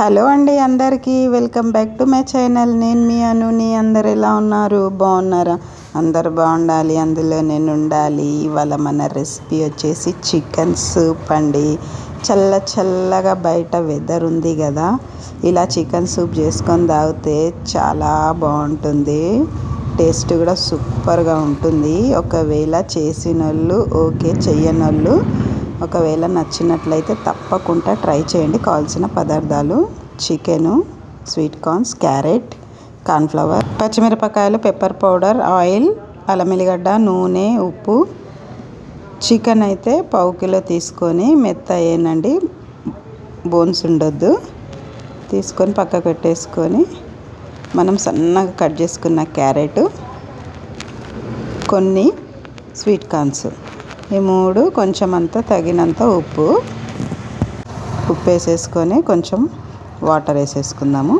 Hello అండి అందరికీ welcome back to my channel. నేను మీ అనుని అందరు ఎలా ఉన్నారు? బాగున్నారా? అందరు బాగుండాలి అందులో నేను ఉండాలి ఇవాళ మన రెసిపీ వచ్చేసి చికెన్ సూప్ అండి. చల్ల చల్లగా బయట వెదర్ ఉంది కదా. ఇలా చికెన్ సూప్ చేసుకొని తాగితే చాలా బాగుంటుంది. టేస్ట్ కూడా సూపర్గా ఉంటుంది. ఒకవేళ చేసిన వాళ్ళు ఓకే చెయ్యని వాళ్ళు ఒకవేళ నచ్చినట్లయితే తప్పకుండా ట్రై చేయండి. కావాల్సిన పదార్థాలు chicken sweet corns carrot cornflour పచ్చిమిరపకాయలు పెప్పర్ పౌడర్ ఆయిల్ అల్లం ఎల్లిగడ్డ నూనె ఉప్పు. చికెన్ అయితే పావు కిలో తీసుకొని మెత్త అయ్యేనండి. బోన్స్ ఉండొద్దు. తీసుకొని పక్కకు పెట్టేసుకొని మనం సన్నగా కట్ చేసుకున్న క్యారెట్ కొన్ని స్వీట్ కార్న్స్. ఈ మూడు కొంచెం అంతా తగినంత ఉప్పు. ఉప్పు వేసేసుకొని కొంచెం వాటర్ వేసేసుకుందాము.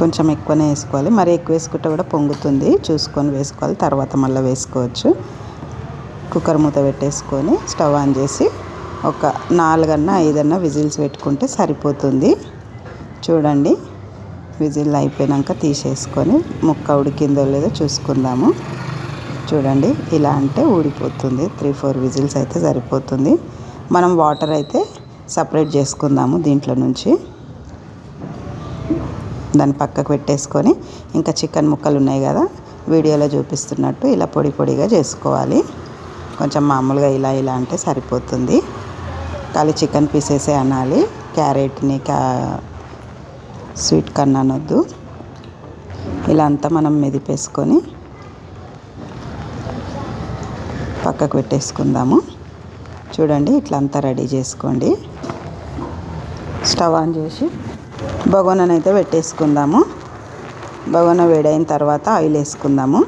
కొంచెం ఎక్కువనే వేసుకోవాలి. మరి ఎక్కువ వేసుకుంటే కూడా పొంగుతుంది. చూసుకొని వేసుకోవాలి. తర్వాత మళ్ళీ వేసుకోవచ్చు. కుక్కర్ మూత పెట్టేసుకొని స్టవ్ ఆన్ చేసి ఒక నాలుగన్నా ఐదన్నా విజిల్స్ పెట్టుకుంటే సరిపోతుంది. చూడండి. విజిల్ అయిపోయాక తీసేసుకొని ముక్క ఉడికిందో లేదో చూసుకుందాము. చూడండి ఇలా అంటే ఊడిపోతుంది. త్రీ ఫోర్ విజిల్స్ అయితే సరిపోతుంది. మనం వాటర్ అయితే సపరేట్ చేసుకుందాము దీంట్లో నుంచి. దాన్ని పక్కకు పెట్టేసుకొని ఇంకా చికెన్ ముక్కలు ఉన్నాయి కదా వీడియోలో చూపిస్తున్నట్టు ఇలా పొడి పొడిగా చేసుకోవాలి. కొంచెం మామూలుగా ఇలా ఇలా అంటే సరిపోతుంది. ఖాళీ చికెన్ పీసెసే అనాలి. క్యారెట్ని క్యా స్వీట్ కన్నా అనొద్దు. ఇలా అంతా మనం మెదిపేసుకొని పక్కకు పెట్టేసుకుందాము. చూడండి ఇట్లా అంతా రెడీ చేసుకోండి. స్టవ్ ఆన్ చేసి బగోననైతే పెట్టేసుకుందాము. బగోన వేడైన తర్వాత ఆయిల్ వేసుకుందాము.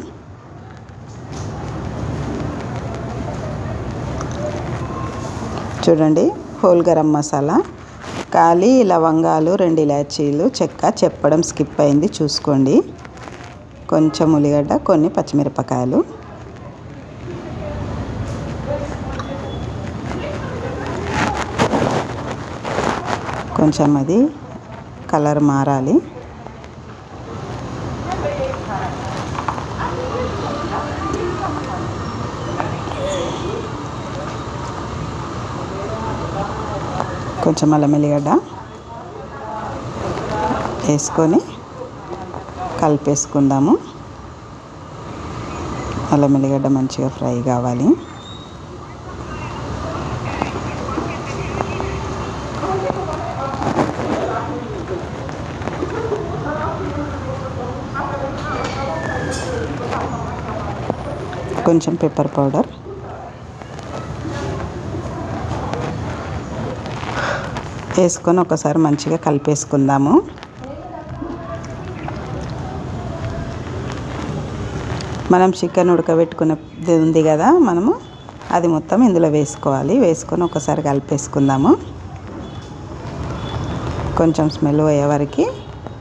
చూడండి హోల్ గరం మసాలా కాలి లవంగాలు రెండు ఇలాచీలు చెక్క చెప్పడం స్కిప్ అయింది చూసుకోండి. కొంచెం ఉల్లిగడ్డ కొన్ని పచ్చిమిరపకాయలు. కొంచెం అది కలర్ మారాలి. కొంచెం అల్లం ఎల్లిగడ్డ వేసుకొని కలిపేసుకుందాము. అల్లం ఎల్లిగడ్డ మంచిగా ఫ్రై కావాలి. కొంచెం పెప్పర్ పౌడర్ వేసుకొని ఒకసారి మంచిగా కలిపేసుకుందాము. మనం చికెన్ ఉడకబెట్టుకున్నది ఉంది కదా మనము అది మొత్తం ఇందులో వేసుకోవాలి. వేసుకొని ఒకసారి కలిపేసుకుందాము. కొంచెం స్మెల్ అయ్యే వరకు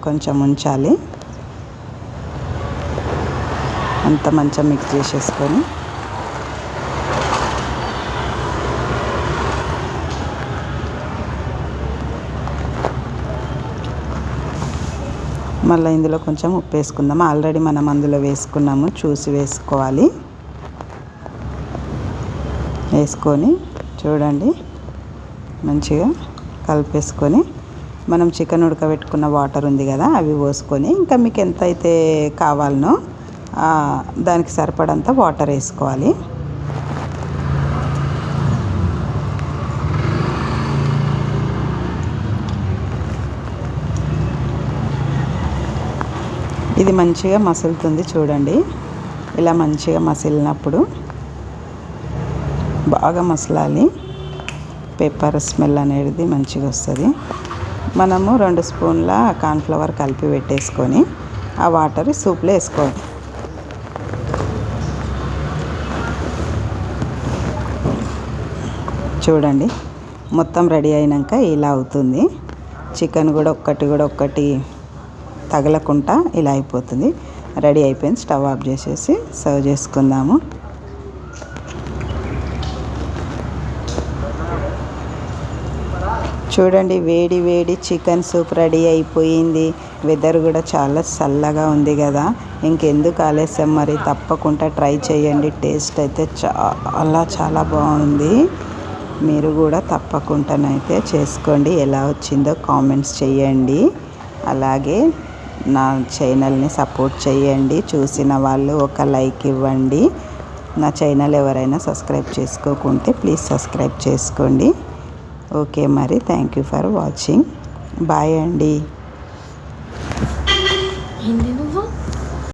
కొంచెం ఉంచాలి. అంత మంచిగా మిక్స్ చేసేసుకొని. మళ్ళీ ఇందులో కొంచెం ఉప్పు వేసుకుందాం. ఆల్రెడీ మనం అందులో వేసుకున్నాము చూసి వేసుకోవాలి. వేసుకొని చూడండి మంచిగా కలిపేసుకొని. మనం చికెన్ ఉడకబెట్టుకున్న వాటర్ ఉంది కదా అవి పోసుకొని. ఇంకా మీకు ఎంత అయితే కావాలనో దానికి సరిపడంత వాటర్ వేసుకోవాలి. ఇది మంచిగా మసులుతుంది చూడండి. ఇలా మంచిగా మసిలినప్పుడు బాగా మసలాలి. పెప్పర్ స్మెల్ అనేది మంచిగా వస్తుంది. మనము రెండు స్పూన్ల కార్న్ఫ్లవర్ కలిపి పెట్టేసుకొని ఆ వాటర్ సూప్లో వేసుకోవాలి. చూడండి. మొత్తం రెడీ అయినాక ఇలా అవుతుంది. చికెన్ కూడా ఒక్కటి కూడా ఒక్కటి తగలకుండా ఇలా అయిపోతుంది. రెడీ అయిపోయింది. స్టవ్ ఆఫ్ చేసేసి సర్వ్ చేసుకుందాము. చూడండి వేడి వేడి చికెన్ సూప్ రెడీ అయిపోయింది. వెదర్ కూడా చాలా చల్లగా ఉంది కదా. ఇంకెందుకు ఆలస్యం మరి? తప్పకుండా ట్రై చేయండి. టేస్ట్ అయితే చాలా చాలా బాగుంది. మీరు కూడా తప్పకుండానైతే చేసుకోండి. ఎలా వచ్చిందో కామెంట్స్ చేయండి. అలాగే నా ఛానల్ని సపోర్ట్ చేయండి. చూసిన వాళ్ళు ఒక లైక్ ఇవ్వండి. నా ఛానల్ ఎవరైనా సబ్స్క్రైబ్ చేసుకోకుంటే ప్లీజ్ సబ్స్క్రైబ్ చేసుకోండి. ఓకే మరి. Thank you for watching. Bye అండి.